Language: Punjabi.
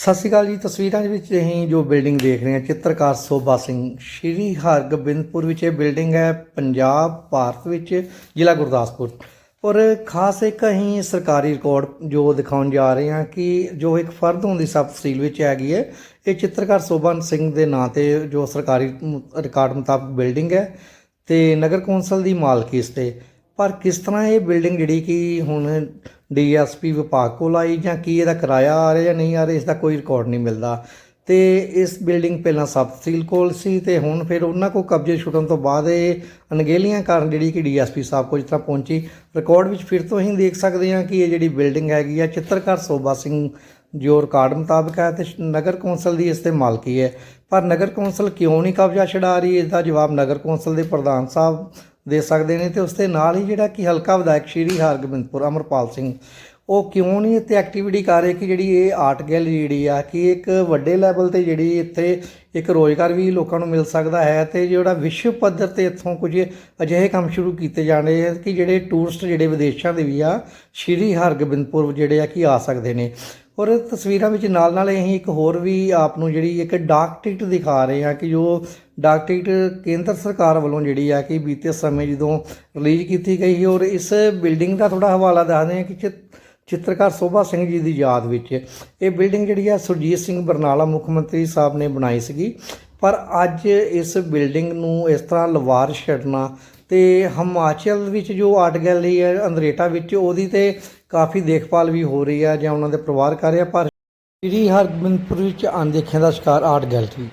ਸਤਿ ਸ਼੍ਰੀ ਅਕਾਲ ਜੀ, ਤਸਵੀਰਾਂ ਦੇ ਵਿੱਚ ਅਸੀਂ ਜੋ ਬਿਲਡਿੰਗ ਦੇਖ ਰਹੇ ਹਾਂ, ਚਿੱਤਰਕਾਰ ਸੋਭਾ ਸਿੰਘ, ਸ਼੍ਰੀ ਹਰਗੋਬਿੰਦਪੁਰ ਵਿੱਚ ਇਹ ਬਿਲਡਿੰਗ ਹੈ, ਪੰਜਾਬ, ਭਾਰਤ ਵਿੱਚ, ਜ਼ਿਲ੍ਹਾ ਗੁਰਦਾਸਪੁਰ। ਔਰ ਖਾਸ ਇੱਕ ਅਸੀਂ ਸਰਕਾਰੀ ਰਿਕਾਰਡ ਜੋ ਦਿਖਾਉਣ ਜਾ ਰਹੇ ਹਾਂ ਕਿ ਜੋ ਇੱਕ ਫਰਦ ਹੁੰਦੀ ਸਬ ਤਹਿਸੀਲ ਵਿੱਚ ਹੈਗੀ ਹੈ, ਇਹ ਚਿੱਤਰਕਾਰ ਸੋਭਾ ਸਿੰਘ ਦੇ ਨਾਂ ਤੇ ਜੋ ਸਰਕਾਰੀ ਰਿਕਾਰਡ ਮੁਤਾਬਕ ਬਿਲਡਿੰਗ ਹੈ ਤੇ ਨਗਰ ਕੌਂਸਲ ਦੀ ਮਾਲਕੀ ਇਸ ਤੇ। ਪਰ ਕਿਸ ਤਰ੍ਹਾਂ ਇਹ ਬਿਲਡਿੰਗ ਜਿਹੜੀ ਕਿ ਹੁਣ ਡੀਐਸਪੀ ਵਿਭਾਗ ਕੋਲ ਆਈ ਜਾਂ ਕੀ ਇਹਦਾ ਕਿਰਾਇਆ ਆ ਰਿਹਾ ਜਾਂ ਨਹੀਂ ਆ ਰਿਹਾ, ਇਸ ਦਾ ਕੋਈ ਰਿਕਾਰਡ ਨਹੀਂ ਮਿਲਦਾ। ਤੇ ਇਸ ਬਿਲਡਿੰਗ ਪਹਿਲਾਂ ਸਬ ਤਹਿਸੀਲ ਕੋਲ ਸੀ ਤੇ ਹੁਣ ਫਿਰ ਉਹਨਾਂ ਕੋ ਕਬਜ਼ੇ ਛੁੱਟਣ ਤੋਂ ਬਾਅਦ ਇਹ ਅਣਗਹਿਲੀਆਂ ਕਾਰਨ ਜਿਹੜੀ ਕਿ ਡੀਐਸਪੀ ਸਾਹਿਬ ਕੋਲ ਜਿਸ ਤਰ੍ਹਾਂ ਪਹੁੰਚੀ। ਰਿਕਾਰਡ ਵਿੱਚ ਫਿਰ ਤੋਂ ਹੀ ਦੇਖ ਸਕਦੇ ਹਾਂ ਕਿ ਇਹ ਜਿਹੜੀ ਬਿਲਡਿੰਗ ਹੈਗੀ ਆ, ਚਿੱਤਰਕਾਰ ਸੋਭਾ ਸਿੰਘ ਜੋ ਰਿਕਾਰਡ ਮੁਤਾਬਕ ਹੈ ਤੇ ਨਗਰ ਕੌਂਸਲ ਦੀ ਇਸ ਤੇ ਮਾਲਕੀ ਹੈ। ਪਰ ਨਗਰ ਕੌਂਸਲ ਕਿਉਂ ਨਹੀਂ ਕਬਜ਼ਾ ਛਡਾ ਰਹੀ? ਇਸ ਦਾ ਜਵਾਬ ਨਗਰ ਕੌਂਸਲ ਦੇ ਪ੍ਰਧਾਨ ਸਾਹਿਬ ਦੇ ਸਕਦੇ ਨੇ ਤੇ ਉਸ ਦੇ ਨਾਲ ਹੀ ਜਿਹੜਾ ਕਿ ਹਲਕਾ ਵਿਧਾਇਕ ਸ਼੍ਰੀ ਹਰਗੋਬਿੰਦਪੁਰ ਅਮਰਪਾਲ ਸਿੰਘ, ਉਹ ਕਿਉਂ ਨਹੀਂ ਇੱਥੇ ਐਕਟੀਵਿਟੀ ਕਰ ਰਹੇ ਕਿ ਜਿਹੜੀ ਇਹ ਆਰਟ ਗੈਲਰੀ ਜਿਹੜੀ ਆ, ਕਿ ਇੱਕ ਵੱਡੇ ਲੈਵਲ ਤੇ ਜਿਹੜੀ ਇੱਥੇ ਇੱਕ ਰੋਜ਼ਗਾਰ ਵੀ ਲੋਕਾਂ ਨੂੰ ਮਿਲ ਸਕਦਾ ਹੈ ਤੇ ਜਿਹੜਾ ਵਿਸ਼ਵ ਪੱਧਰ ਤੇ ਇੱਥੋਂ ਕੁਝ ਅਜਿਹੇ ਕੰਮ ਸ਼ੁਰੂ ਕੀਤੇ ਜਾਣੇ ਆ ਕਿ ਜਿਹੜੇ ਟੂਰਿਸਟ ਜਿਹੜੇ ਵਿਦੇਸ਼ਾਂ ਦੇ ਵੀ ਆ, ਸ਼੍ਰੀ ਹਰਗੋਬਿੰਦਪੁਰ ਜਿਹੜੇ ਆ ਕਿ ਆ ਸਕਦੇ ਨੇ। ਔਰ ਤਸਵੀਰਾਂ ਵਿੱਚ ਨਾਲ ਨਾਲ ਅਸੀਂ ਇੱਕ ਹੋਰ ਵੀ ਆਪ ਨੂੰ ਜਿਹੜੀ ਇੱਕ ਡਾਕ ਟਿਕਟ ਦਿਖਾ ਰਹੇ ਹਾਂ ਕਿ ਜੋ ਡਾਕ ਟਿਕਟ ਕੇਂਦਰ ਸਰਕਾਰ ਵੱਲੋਂ ਜਿਹੜੀ ਆ ਕਿ ਬੀਤੇ ਸਮੇਂ ਜਦੋਂ ਰਿਲੀਜ਼ ਕੀਤੀ ਗਈ ਸੀ ਔਰ ਇਸ ਬਿਲਡਿੰਗ ਦਾ ਥੋੜਾ ਹਵਾਲਾ ਦੱਸਦੇ ਹਾਂ ਕਿ ਚਿੱਤਰਕਾਰ ਸੋਭਾ ਸਿੰਘ ਜੀ ਦੀ ਯਾਦ ਵਿੱਚ ਇਹ ਬਿਲਡਿੰਗ ਜਿਹੜੀ ਆ ਸੁਰਜੀਤ ਸਿੰਘ ਬਰਨਾਲਾ ਮੁੱਖ ਮੰਤਰੀ ਸਾਹਿਬ ਨੇ ਬਣਾਈ ਸੀਗੀ। ਪਰ ਅੱਜ ਇਸ ਬਿਲਡਿੰਗ ਨੂੰ ਇਸ ਤਰ੍ਹਾਂ ਲਵਾਰ ਛੱਡਣਾ ਤੇ ਹਿਮਾਚਲ ਵਿੱਚ ਜੋ ਆਰਟ ਗੈਲਰੀ ਹੈ ਅੰਦਰੇਟਾ ਵਿੱਚ, ਉਹਦੀ ਤੇ ਕਾਫੀ ਦੇਖਭਾਲ ਵੀ ਹੋ ਰਹੀ ਹੈ ਜਾਂ ਉਹਨਾਂ ਦੇ ਪਰਿਵਾਰ ਕਰ ਰਿਹਾ। ਪਰ ਸ਼੍ਰੀ ਹਰਗੋਬਿੰਦਪੁਰ ਵਿੱਚ ਅਣਦੇਖਿਆ ਦਾ ਸ਼ਿਕਾਰ ਆਰਟ ਗੈਲਰੀ।